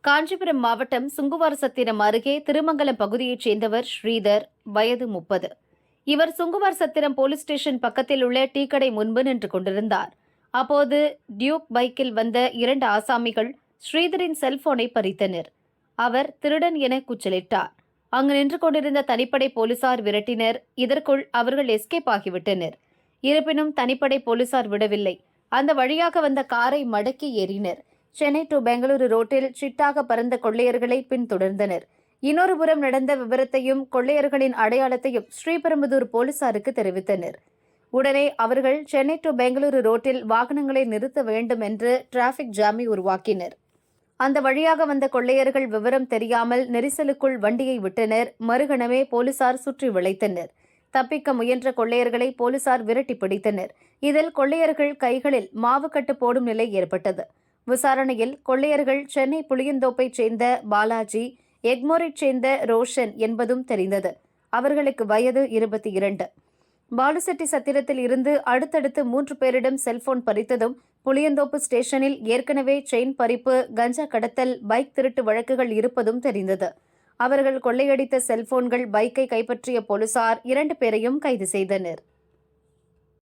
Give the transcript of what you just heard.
காஞ்சிபுரம் மாவட்டம் சுங்குவார் அருகே திருமங்கலம் பகுதியைச் சேர்ந்தவர் ஸ்ரீதர் வயது முப்பது. இவர் சுங்குவார் சத்திரம் போலீஸ் ஸ்டேஷன் பக்கத்தில் உள்ள டீக்கடை முன்பு நின்று கொண்டிருந்தார். அப்போது டியூக் பைக்கில் வந்த இரண்டு ஆசாமிகள் ஸ்ரீதரின் செல்போனை பறித்தனர். அவர் திருடன் என கூச்சலிட்டார். அங்கு நின்று கொண்டிருந்த தனிப்படை போலீசார் விரட்டினர். இதற்குள் அவர்கள் எஸ்கேப் ஆகிவிட்டனர். இருப்பினும் தனிப்படை போலீசார் விடவில்லை. அந்த வழியாக வந்த காரை மடக்கி ஏறினர். சென்னை டு பெங்களூரு ரோட்டில் சிட்டாக பறந்த கொள்ளையர்களை பின்தொடர்ந்தனர். இன்னொரு புறம் நடந்த விவரத்தையும் கொள்ளையர்களின் அடையாளத்தையும் ஸ்ரீபெரும்புதூர் போலீசாருக்கு தெரிவித்தனர். உடனே அவர்கள் சென்னை டு பெங்களூரு ரோட்டில் வாகனங்களை நிறுத்த வேண்டும் என்று டிராபிக் ஜாமி உருவாக்கினர். அந்த வழியாக வந்த கொள்ளையர்கள் விவரம் தெரியாமல் நெரிசலுக்குள் வண்டியை விட்டனர். மறுகணமே போலீசார் சுற்றி வளைத்தனர். தப்பிக்க முயன்ற கொள்ளையர்களை போலீசார் விரட்டி பிடித்தனர். இதில் கொள்ளையர்கள் கைகளில் மாவுக்கட்டு போடும் நிலை ஏற்பட்டது. விசாரணையில் கொள்ளையர்கள் சென்னை புளியந்தோப்பைச் சேர்ந்த பாலாஜி எக்மோரைச் சேர்ந்த ரோஷன் என்பதும் தெரிந்தது. அவர்களுக்கு வயது இருபத்தி இரண்டு. பாலுசெட்டி சத்திரத்தில் இருந்து அடுத்தடுத்து மூன்று பேரிடம் செல்போன் பறித்ததும் புளியந்தோப்பு ஸ்டேஷனில் ஏற்கனவே செயின் பறிப்பு கஞ்சா கடத்தல் பைக் திருட்டு வழக்குகள் இருப்பதும் தெரிந்தது. அவர்கள் கொள்ளையடித்த செல்போன்கள் பைக்கை கைப்பற்றிய போலீசார் இரண்டு பேரையும் கைது செய்தனர்.